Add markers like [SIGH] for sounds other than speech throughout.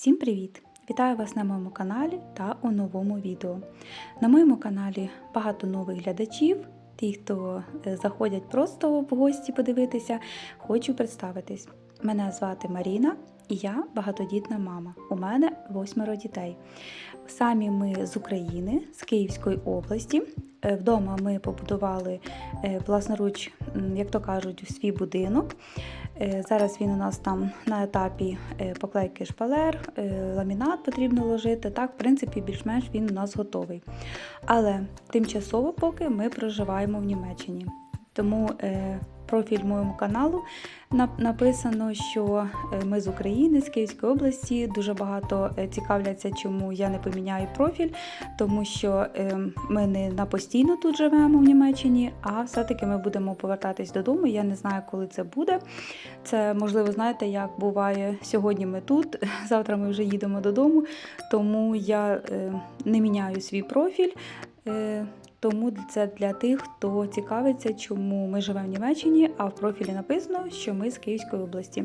Всім привіт! Вітаю вас на моєму каналі та у новому відео. На моєму каналі багато нових глядачів. Ті, хто е, заходять просто в гості подивитися, хочу представитись. Мене звати Маріна і я багатодітна мама. У мене восьмеро дітей. Самі ми з України, з Київської області. Е, Вдома ми побудували е, власноруч, як то кажуть, свій будинок. Е, Зараз він у нас там на етапі поклейки шпалер, ламінат потрібно ложити. Так, в принципі, більш-менш він у нас готовий. Але тимчасово поки ми проживаємо в Німеччині. Тому профіль моєму каналу нап- написано, що е, ми з України, з Київської області. Дуже багато е, цікавляться, чому я не поміняю профіль, тому що е, ми не на постійно тут живемо в Німеччині, а все-таки ми будемо повертатись додому. Я не знаю, коли це буде. Це можливо, знаєте, як буває сьогодні. Ми тут, [LAUGHS] завтра ми вже їдемо додому. Тому я е, не міняю свій профіль. Тому це для тих, хто цікавиться, чому ми живемо в Німеччині, а в профілі написано, що ми з Київської області.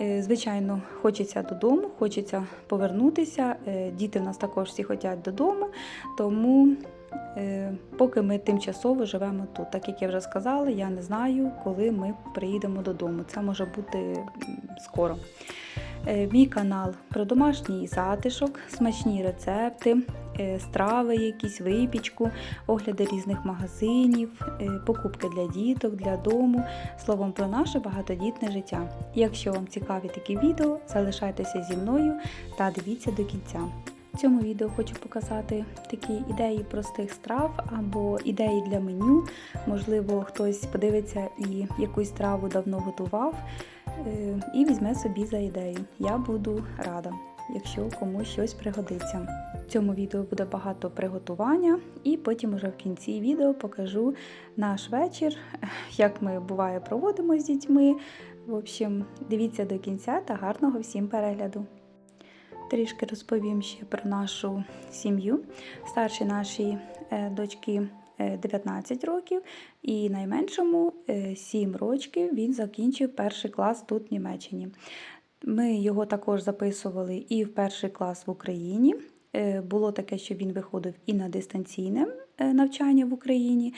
Е, Звичайно, хочеться додому, хочеться повернутися. Е, Діти в нас також всі хочуть додому, тому е, поки ми тимчасово живемо тут. Так як я вже сказала, я не знаю, коли ми приїдемо додому. Це може бути скоро. Е, Мій канал про домашній затишок, смачні рецепти, е, страви, якісь випічку, огляди різних магазинів, е, покупки для діток, для дому, словом про наше багатодітне життя. Якщо вам цікаві такі відео, залишайтеся зі мною та дивіться до кінця. В цьому відео хочу показати такі ідеї простих страв або ідеї для меню. Можливо, хтось подивиться і якусь страву давно готував і візьме собі за ідею. Я буду рада, якщо комусь щось пригодиться. В цьому відео буде багато приготування, і потім уже в кінці відео покажу наш вечір, [LAUGHS] як ми буває проводимо з дітьми. В общем, дивіться до кінця та гарного всім перегляду. Трішки розповім ще про нашу сім'ю. Старші наші е, дочки е, 19 років, і найменшому е, 7 років він закінчив перший клас тут в Німеччині. Ми його також записували і в перший клас в Україні. Е, Було таке, що він виходив і на дистанційне е, навчання в Україні.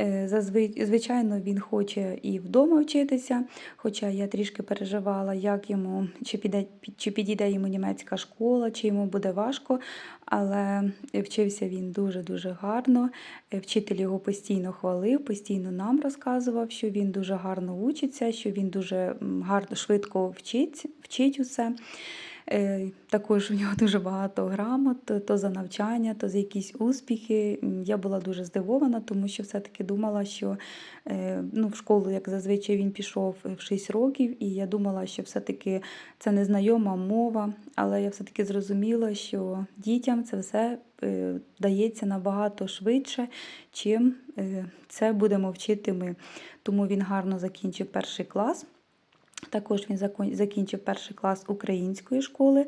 Е, Звичайно, він хоче і вдома вчитися, хоча я трішки переживала, як йому, чи піде, чи підійде йому німецька школа, чи йому буде важко, але вчився він дуже-дуже гарно. Е, Вчитель його постійно хвалив, постійно нам розказував, що він дуже гарно учиться, що він дуже гарно, швидко вчить, вчить усе. Е, Також у нього [LAUGHS] дуже багато грамот, то- за навчання, то за якісь успіхи. Я була дуже здивована, тому що все-таки думала, що е, ну, в школу, як зазвичай, він пішов в 6 років, і я думала, що все-таки це незнайома мова, але я все-таки зрозуміла, що дітям це все е, дається набагато швидше, чим е, це будемо вчити ми. Тому він гарно закінчив перший клас. Також він закінчив перший клас української школи.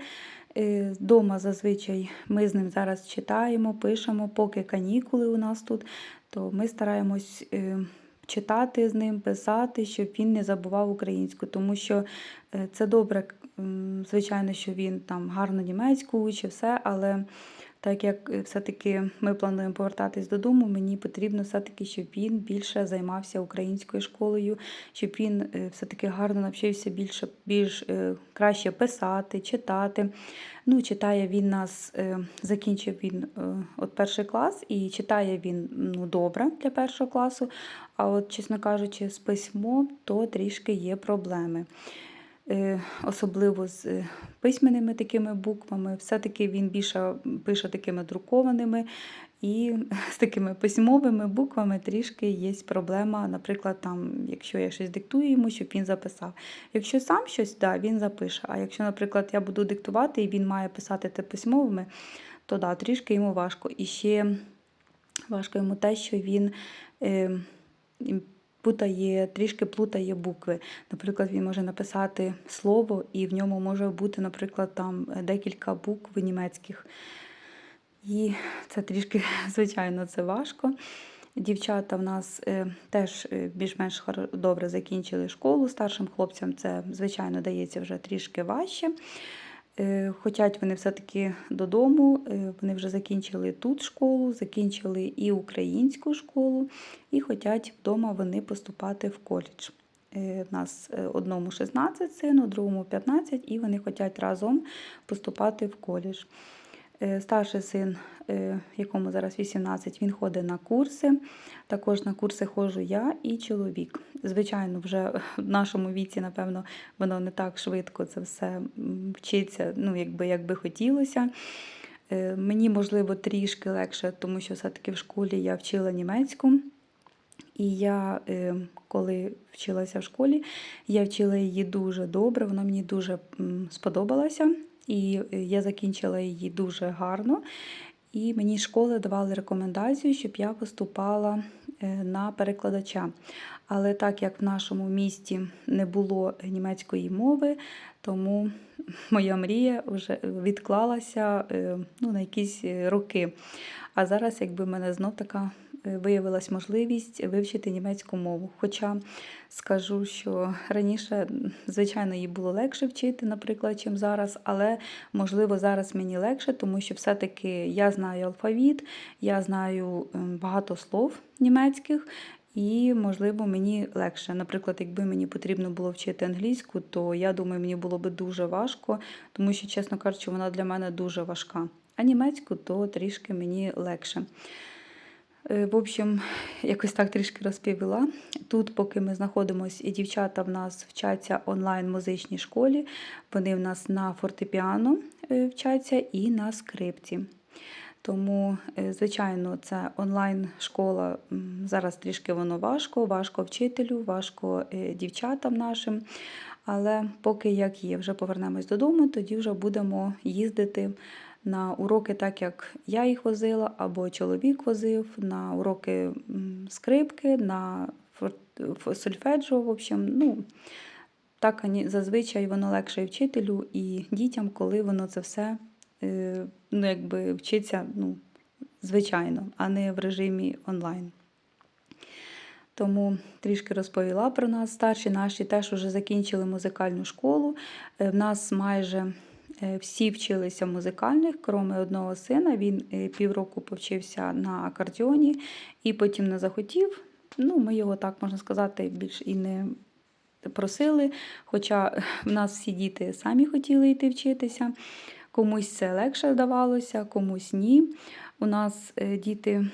Е, Дома зазвичай ми з ним зараз читаємо, пишемо, поки канікули у нас тут, то ми стараємось е, читати з ним, писати, щоб він не забував українську, тому що е, це добре, звичайно, що він там гарно німецьку учить, все, але так як е, все-таки ми плануємо повертатись додому, мені потрібно все-таки, щоб він більше займався українською школою, щоб він е, все-таки гарно навчився більше, більш е, краще писати, читати. Ну, читає він нас, закінчив він от перший клас, і читає він ну, добре для першого класу. А от, чесно кажучи, з письмом то трішки є проблеми. Е, особливо з е, письменними такими буквами. Все-таки він більше пише такими друкованими, і [LAUGHS] з такими письмовими буквами трішки є проблема. Наприклад, там, якщо я щось диктую йому, щоб він записав. Якщо сам щось, да, він запише. А якщо, наприклад, я буду диктувати і він має писати те письмовими, то да, трішки йому важко. І ще важко йому те, що він. Е, Путає, трішки плутає букви. Наприклад, він може написати слово, і в ньому може бути, наприклад, там декілька букв німецьких. І це трішки, [LAUGHS] звичайно, це важко. Дівчата в нас е, теж е, більш-менш добре закінчили школу. Старшим хлопцям це, звичайно, дається вже трішки важче. Е, Хотять вони все-таки додому. е, Вони вже закінчили тут школу, закінчили і українську школу, і хочуть вдома вони поступати в коледж. Е, В нас е, одному 16 сину, другому 15, і вони хочуть разом поступати в коледж. Е, Старший син, е, якому зараз 18, він ходить на курси. Також на курси ходжу я і чоловік. Звичайно, вже [LAUGHS] в нашому віці, напевно, воно не так швидко це все вчиться, ну, якби, як би хотілося. Е, Мені, можливо, трішки легше, тому що все-таки в школі я вчила німецьку. І я, е, коли вчилася в школі, я вчила її дуже добре, вона мені дуже сподобалася. І е, я закінчила її дуже гарно. І мені школи давали рекомендацію, щоб я поступала е, на перекладача. Але так як в нашому місті не було німецької мови, тому моя мрія вже відклалася е, ну, на якісь е, роки. А зараз, якби мене знов така виявилась можливість вивчити німецьку мову. Хоча скажу, що раніше, звичайно, її було легше вчити, наприклад, чим зараз, але можливо зараз мені легше, тому що все-таки я знаю алфавіт, я знаю ем, багато слов німецьких. І, можливо, мені легше. Наприклад, якби мені потрібно було вчити англійську, то я думаю, мені було би дуже важко, тому що, чесно кажучи, вона для мене дуже важка. А німецьку то трішки мені легше. Е, В общем, якось так трішки розповіла. Тут, поки ми знаходимося, і дівчата в нас вчаться онлайн музичній школі. Вони в нас на фортепіано е, вчаться і на скрипці. Тому, е, звичайно, це онлайн-школа. Зараз трішки воно важко, важко вчителю, важко дівчатам нашим. Але поки як є, вже повернемось додому, тоді вже будемо їздити на уроки, так як я їх возила, або чоловік возив, на уроки скрипки, на сольфеджіо, в общем, ну, так зазвичай воно легше і вчителю і дітям, коли воно це все е, ну, якби вчиться ну, звичайно, а не в режимі онлайн. Тому трішки розповіла про нас. Старші наші теж вже закінчили музикальну школу. Е, В нас майже всі вчилися музикальних, крім одного сина. Він е, півроку повчився на акордіоні і потім не захотів. Ну, ми його так можна сказати, більш і не просили. Хоча в нас всі діти самі хотіли йти вчитися. Комусь це легше здавалося, комусь ні. У нас е, діти е,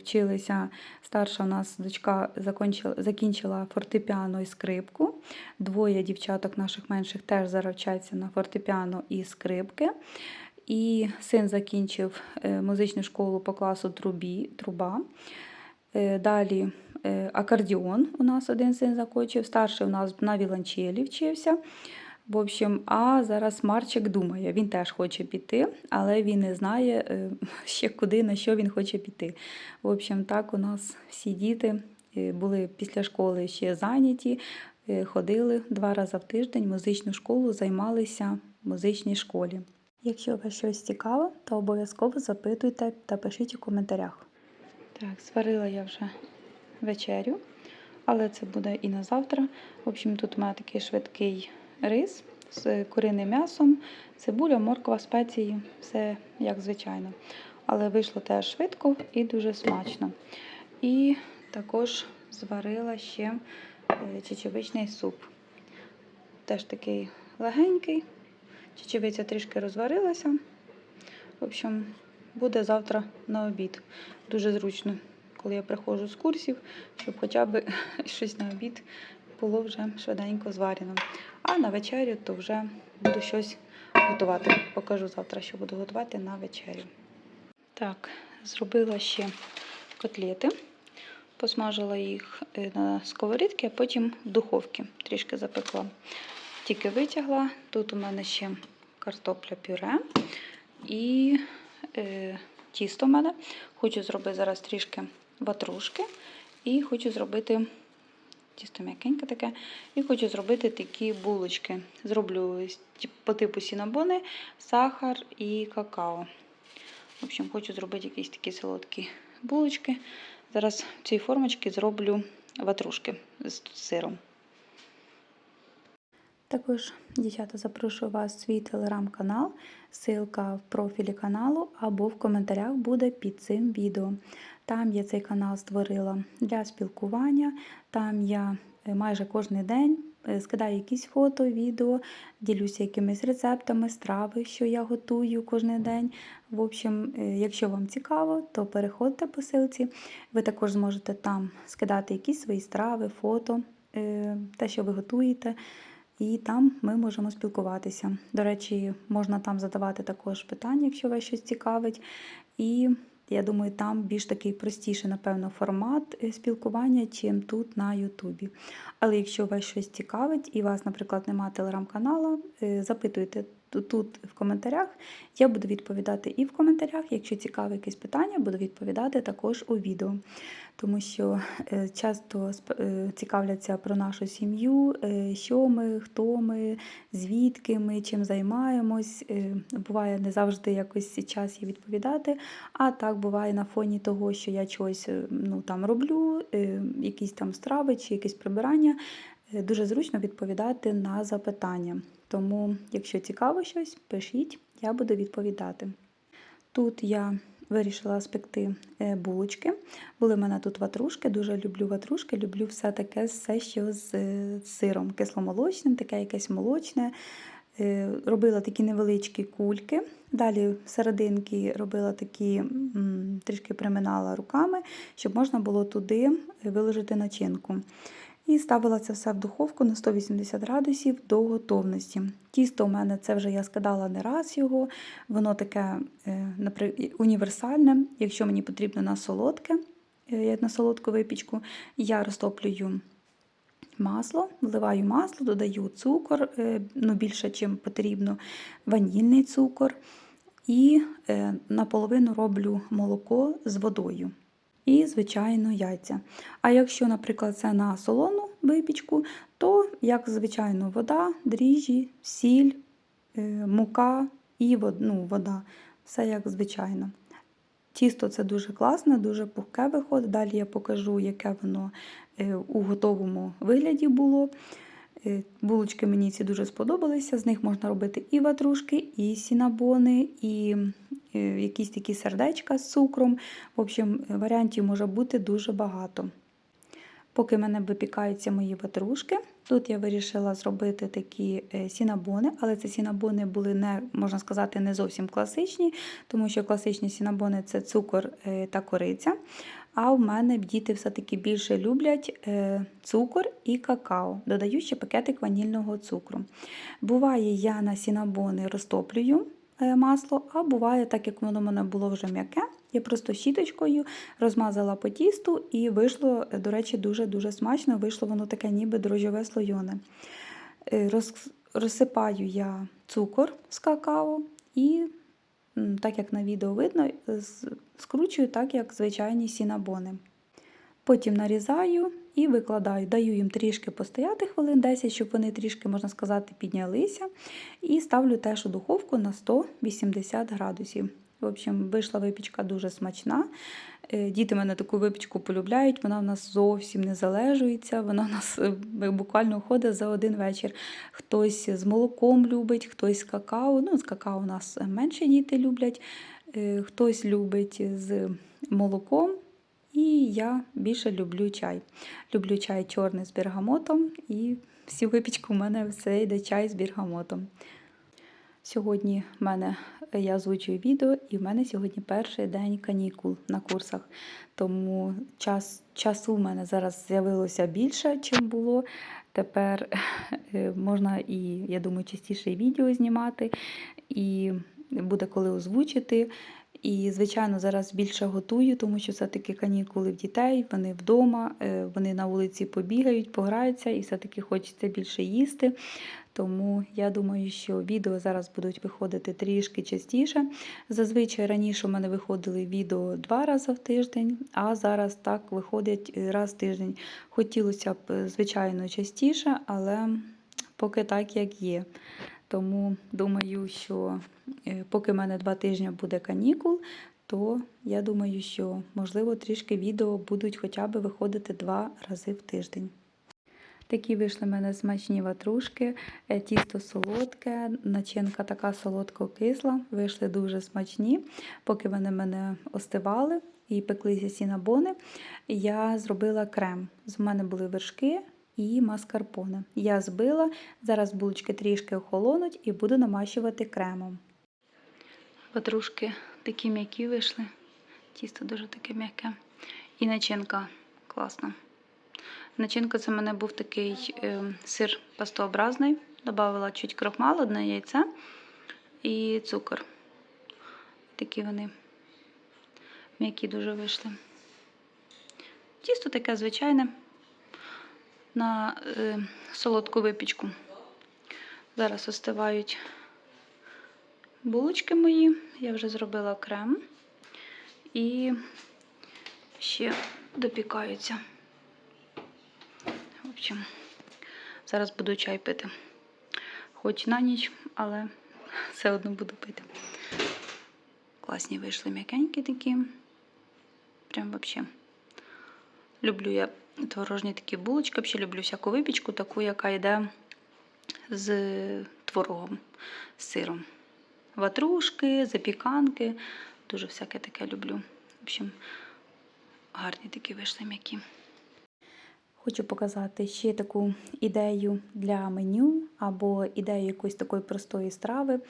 вчилися. Старша у нас дочка закінчила, фортепіано і скрипку. Двоє дівчаток наших менших теж заравчаться на фортепіано і скрипки. І син закінчив е, музичну школу по класу трубі, труба. Е, Далі е, акордіон у нас один син закінчив, старший у нас на віланчелі вчився. В общем, а зараз Марчик думає, він теж хоче піти, але він не знає е, [LAUGHS] ще куди, на що він хоче піти. В общем, так у нас всі діти е, були після школи ще зайняті, е, ходили два рази в тиждень музичну школу, займалися в музичній школі. Якщо вас щось цікаве, то обов'язково запитуйте та пишіть у коментарях. Так, сварила я вже вечерю, але це буде і на завтра. В общем, тут у мене такий швидкий рис з куриним м'ясом, цибуля, морква, спеції, все як звичайно. Але вийшло теж швидко і дуже смачно. І також зварила ще е, чечевичний суп. Теж такий легенький. Чечевиця трішки розварилася. В общем, буде завтра на обід. Дуже зручно, коли я приходжу з курсів, щоб хоча б [LAUGHS] щось на обід було вже швиденько зварено. А на вечерю то вже буду щось готувати. Покажу завтра, що буду готувати на вечерю. Так, зробила ще котлети. Посмажила їх е, на сковорідці, а потім в духовці трішки запекла. Тільки витягла. Тут у мене ще картопля пюре і е, тісто в мене. Хочу зробити зараз трішки ватрушки і хочу зробити тісто м'якеньке таке. І хочу зробити такі булочки. Зроблю по типу сінабони, сахар і какао. В общем, хочу зробити якісь такі солодкі булочки. Зараз в цій формочці зроблю ватрушки з сиром. Також, дівчата, запрошую вас в свій телеграм-канал, ссылка в профілі каналу або в коментарях буде під цим відео. Там я цей канал створила для спілкування. Там я е, майже кожен день е, скидаю якісь фото, відео, ділюся якимись рецептами, страви, що я готую кожен день. В общем, е, якщо вам цікаво, то переходьте по ссылці. Ви також зможете там скидати якісь свої страви, фото, те, що ви готуєте. І там ми можемо спілкуватися. До речі, можна там задавати також питання, якщо вас щось цікавить. І я думаю, там більш такий простіший, напевно, формат е, спілкування, чим тут на Ютубі. Але якщо вас щось цікавить і вас, наприклад, немає телеграм-каналу, е, запитуйте тут в коментарях. Я буду відповідати і в коментарях. Якщо цікаве якесь питання, буду відповідати також у відео. Тому що е, часто цікавляться про нашу сім'ю, що ми, хто ми, звідки ми, чим займаємось. Буває не завжди якось час є відповідати. А так буває на фоні того, що я чогось ну, там роблю, якісь там страви чи якісь прибирання. Дуже зручно відповідати на запитання. Тому, якщо цікаво щось, пишіть, я буду відповідати. Тут я вирішила спекти е, булочки. Були в мене тут ватрушки, дуже люблю ватрушки, люблю все таке, все, що з сиром кисломолочним, таке якесь молочне. Е, робила такі невеличкі кульки. Далі серединки робила такі, трішки приминала руками, щоб можна було туди виложити начинку. І ставила це все в духовку на 180 градусів до готовності. Тісто у мене це вже я скидала не раз його, воно таке е, універсальне. Якщо мені потрібно на солодке, е, на солодку випічку, я розтоплюю масло, вливаю масло, додаю цукор, е, ну більше, ніж потрібно, ванільний цукор. І наполовину роблю молоко з водою і, звичайно, яйця. А якщо, наприклад, це на солону випічку, то, як звичайно, вода, дріжджі, сіль, е, мука і ну, вода. Все як звичайно. Тісто це дуже класне, дуже пухке виходить. Далі я покажу, яке воно е, у готовому вигляді було. Е, булочки мені ці дуже сподобалися. З них можна робити і ватрушки, і сінабони, і е, якісь такі сердечка з цукром. В общем, варіантів може бути дуже багато. Поки мене випікаються мої ватрушки, тут я вирішила зробити такі е, сінабони, але ці сінабони були не, можна сказати, не зовсім класичні, тому що класичні сінабони це цукор та кориця. А в мене діти все-таки більше люблять е, цукор і какао. Додаю ще пакетик ванільного цукру. Буває, я на сінабони розтоплюю е, масло, а буває, так як воно в мене було вже м'яке, я просто щіточкою розмазала по тісту і вийшло, до речі, дуже-дуже смачно, вийшло воно таке ніби дрожжове слойоне. Е, розсипаю я цукор з какао і так як на відео видно, скручую так, як звичайні сінабони. Потім нарізаю і викладаю, даю їм трішки постояти хвилин 10, щоб вони трішки, можна сказати, піднялися. І ставлю теж у духовку на 180 градусів. В общем, вийшла випічка дуже смачна. Е, діти мене таку випічку полюбляють, вона в нас зовсім не залежується, вона в нас е, буквально ходить за один вечір. Хтось з молоком любить, хтось з какао. Ну, з какао у нас менше діти люблять, е, хтось любить з молоком. І я більше люблю чай. Люблю чай чорний з бергамотом, і всю випічку в мене все йде чай з бергамотом. Сьогодні в мене я озвучую відео, і в мене сьогодні перший день канікул на курсах. Тому час, часу в мене зараз з'явилося більше, ніж було. Тепер е, можна і, я думаю, частіше відео знімати, і буде коли озвучити. І, звичайно, зараз більше готую, тому що все-таки канікули в дітей, вони вдома, е, вони на вулиці побігають, пограються, і все-таки хочеться більше їсти. Тому я думаю, що відео зараз будуть виходити трішки частіше. Зазвичай раніше у мене виходили відео два рази в тиждень, а зараз так виходять раз в тиждень. Хотілося б, звичайно, частіше, але поки так, як є. Тому думаю, що е, поки в мене два тижні буде канікул, то я думаю, що можливо трішки відео будуть хоча б виходити два рази в тиждень. Такі вийшли в мене смачні ватрушки, е, тісто солодке, начинка така солодко-кисла. Вийшли дуже смачні. Поки вони мене остивали і пеклися сінабони, я зробила крем. З мене були вершки і маскарпоне. Я збила, зараз булочки трішки охолонуть і буду намащувати кремом. Ватрушки такі м'які вийшли. Тісто дуже таке м'яке. І начинка класна. Начинка це в мене був такий е, сир пастообразний. Добавила чуть крохмал, одне яйце і цукор. Такі вони м'які дуже вийшли. Тісто таке звичайне на е, солодку випічку. Зараз остивають булочки мої. Я вже зробила крем і ще допікаються. Общем, зараз буду чай пити. Хоч на ніч, але все одно буду пити. Класні вийшли м'якенькі такі. Прям взагалі. Люблю я творожні такі булочки, взагалі люблю всяку випічку, таку, яка йде з творогом, з сиром. Ватрушки, запіканки. Дуже всяке таке люблю. В общем, гарні такі вийшли м'які. Хочу показати ще таку ідею для меню або ідею якоїсь такої простої страви.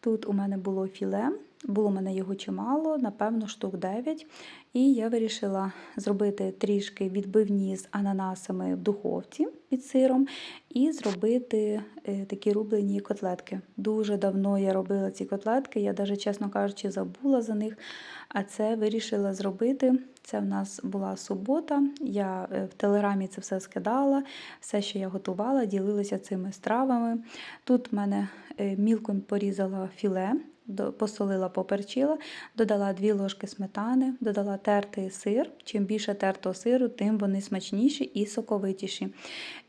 Тут у мене було філе, було у мене його чимало, напевно, штук 9. І я вирішила зробити трішки відбивні з ананасами в духовці під сиром і зробити е, такі рублені котлетки. Дуже давно я робила ці котлетки, я навіть, чесно кажучи, забула за них. А це вирішила зробити. Це в нас була субота. Я е, в телеграмі це все скидала, все, що я готувала, ділилася цими стравами. Тут в мене е, мілко порізала філе, посолила, поперчила, додала 2 ложки сметани, додала тертий сир. Чим більше тертого сиру, тим вони смачніші і соковитіші.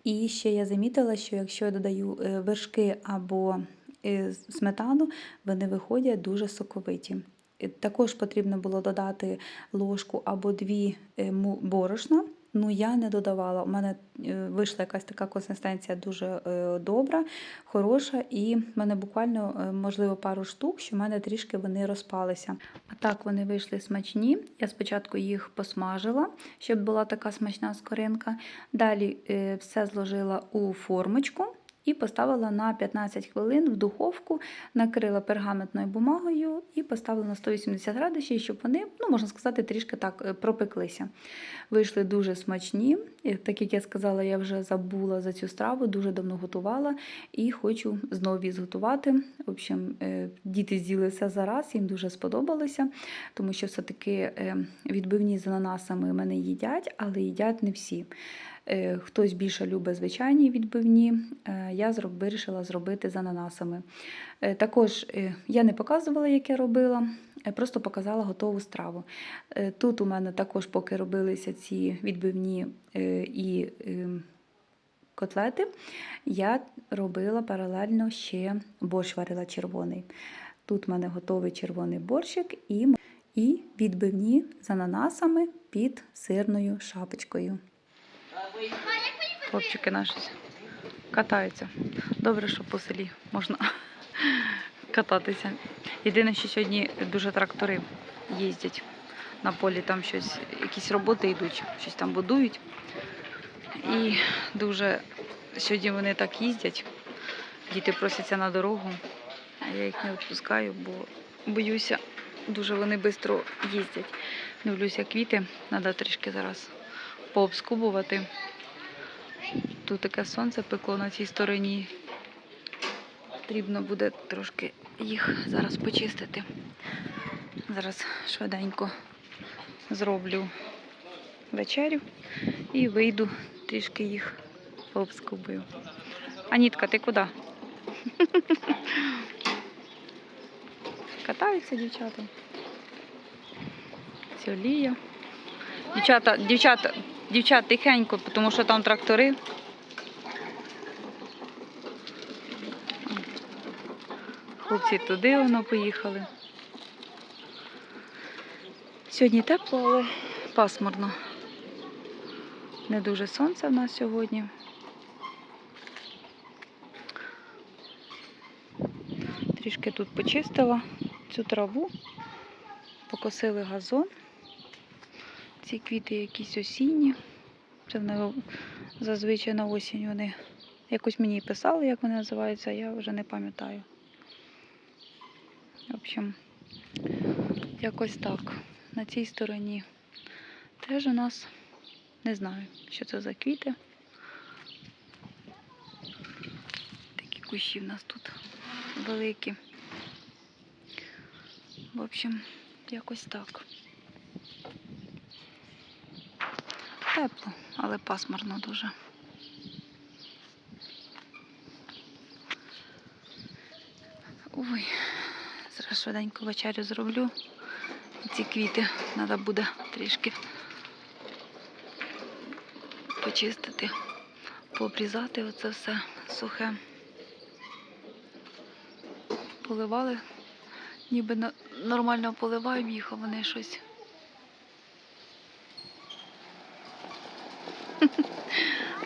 І ще я замітила, що якщо я додаю е, вершки або е, сметану, вони виходять дуже соковиті. Е, Також потрібно було додати ложку або дві борошна. Ну, я не додавала. У мене е, вийшла якась така консистенція дуже е, добра, хороша, і в мене буквально, е, можливо, пару штук, що в мене трішки вони розпалися. А так вони вийшли смачні. Я спочатку їх посмажила, щоб була така смачна скоринка. Далі все зложила у формочку. І поставила на 15 хвилин в духовку, накрила пергаментною бумагою і поставила на 180 градусів, щоб вони, ну можна сказати, трішки так е, пропеклися. Вийшли дуже смачні. І, Так як я сказала, я вже забула за цю страву, дуже давно готувала і хочу знову зготувати. В общем, е, діти з'їли все зараз, їм дуже сподобалося, тому що все-таки е, відбивні з ананасами мене їдять, але їдять не всі. Е, Хтось більше любить звичайні відбивні. е, Я вирішила зробити з ананасами. Е, Також я не показувала, як я робила, просто показала готову страву. Тут у мене також, поки робилися ці відбивні і е, котлети, я робила паралельно ще борщ варила червоний. Тут у мене готовий червоний борщик і, і відбивні з ананасами під сирною шапочкою. Хлопчики наші катаються. Добре, що по селі можна кататися. Єдине, що сьогодні дуже трактори їздять на полі, там щось, якісь роботи йдуть, щось там будують. І дуже сьогодні вони так їздять. Діти просяться на дорогу, а я їх не відпускаю, бо боюся, дуже вони швидко їздять. Дивлюся квіти, треба трішки зараз пообскубувати. Тут таке сонце пекло на цій стороні. Потрібно буде трошки їх зараз почистити. Зараз швиденько зроблю вечерю і вийду трішки їх пообскубую. Анітка, ти куди? Катаються дівчата. Це олія. Дівчата, дівчата, Дівчат тихенько, тому що там трактори. Хлопці туди воно поїхали. Сьогодні тепло, але пасмурно. Не дуже сонце в нас сьогодні. Трішки тут почистила цю траву, покосили газон. Ці квіти якісь осінні. Це вони зазвичай на осінь вони. Якось мені писали, як вони називаються, я вже не пам'ятаю. В общем, якось так. На цій стороні теж у нас не знаю, що це за квіти. Такі кущі в нас тут великі. В общем, якось так. Тепло, але пасмурно дуже. Ой, зараз швиденько вечерю зроблю. Ці квіти треба буде трішки почистити, пообрізати оце все сухе. Поливали, ніби нормально поливаємо їх, а вони щось.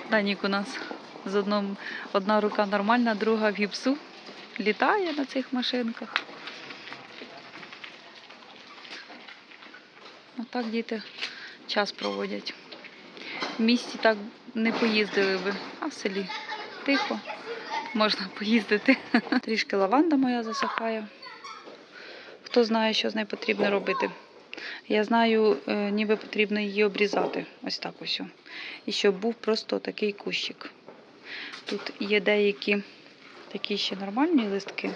Данік у нас з одном, одна рука нормальна, друга в гіпсу. Літає на цих машинках. Отак діти час проводять. В місті так не поїздили би, а в селі тихо, можна поїздити. [LAUGHS] Трішки лаванда моя засихає. Хто знає, що з нею потрібно робити. Я знаю, е, ніби потрібно її обрізати. Ось так ось. І щоб був просто такий кущик. Тут є деякі такі ще нормальні листки.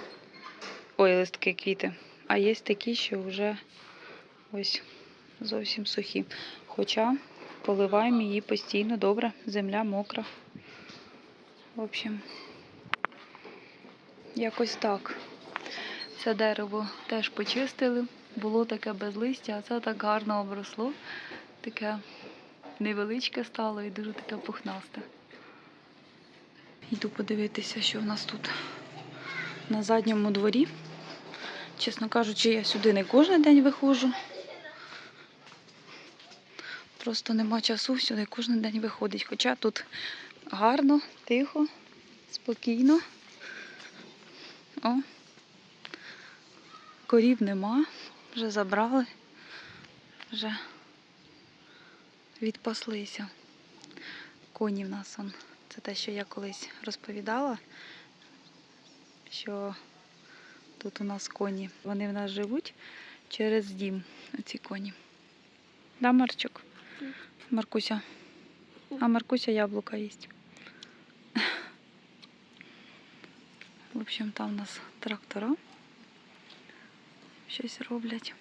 Ой, листки квіти. А є такі, що вже ось зовсім сухі. Хоча поливаємо її постійно добре, земля мокра. В общем, якось так. Це дерево теж почистили. Було таке без листя, а це так гарно обросло. Таке невеличке стало і дуже таке пухнасте. Йду подивитися, що в нас тут на задньому дворі. Чесно кажучи, я сюди не кожен день виходжу. Просто нема часу сюди кожен день виходить. Хоча тут гарно, тихо, спокійно. О, корів нема, вже забрали, вже відпаслися. Коні в нас он. Це те, що я колись розповідала, що тут у нас коні. Вони в нас живуть через дім, оці коні. Да, Марчик? Маркуся. А Маркуся яблука їсть. В общем, там у нас трактора щось роблять.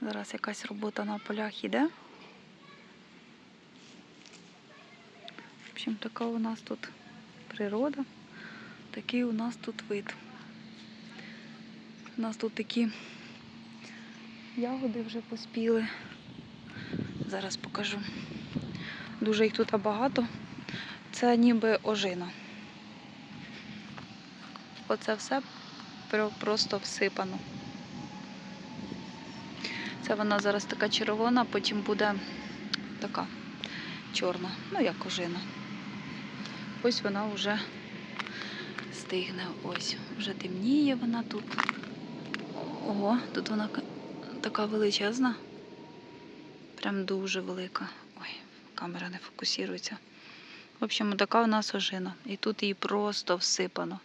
Зараз якась робота на полях іде. В общем, така у нас тут природа, такий у нас тут вид. У нас тут такі ягоди вже поспіли. Зараз покажу. Дуже їх тут багато. Це ніби ожина. Оце все просто всипано. Це вона зараз така червона, потім буде така чорна, ну як ожина. Ось вона вже стигне. Ось, вже темніє вона тут. Ого, тут вона така величезна. Прям дуже велика. Ой, камера не фокусується. В общем, така у нас ожина. І тут її просто всипано.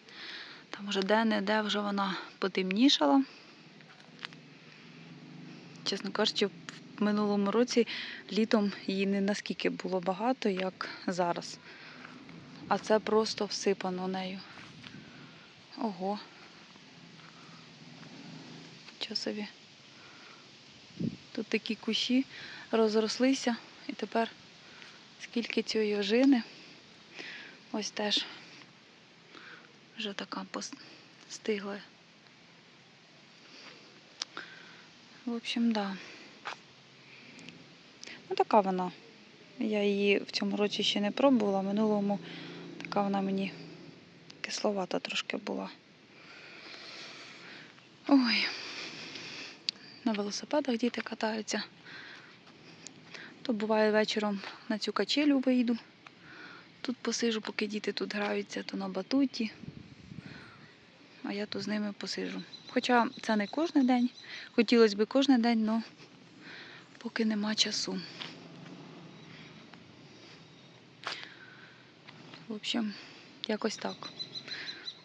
Там вже де-не-де вже вона потемнішала. Чесно кажучи, в минулому році літом її не наскільки було багато, як зараз. А це просто всипано нею. Ого. Чого собі? Тут такі кущі розрослися, і тепер скільки цієї ожини, ось теж вже така пос- В общем, да. Ну, така вона. Я її в цьому році ще не пробувала, минулому така вона мені кисловата трошки була. Ой. На велосипедах діти катаються. То буває вечором на цю качелю вийду. Тут посижу, поки діти тут граються, то на батуті. а я тут з ними посиджу. Хоча це не кожен день. Хотілося б кожен день, але поки нема часу. В общем, якось так.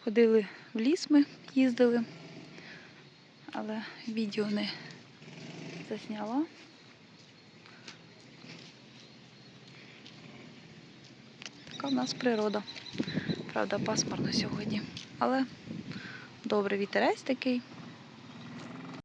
Ходили в ліс, ми їздили, але відео не засняла. Така в нас природа. Правда, пасмурно сьогодні. Але добре, вітерець такий.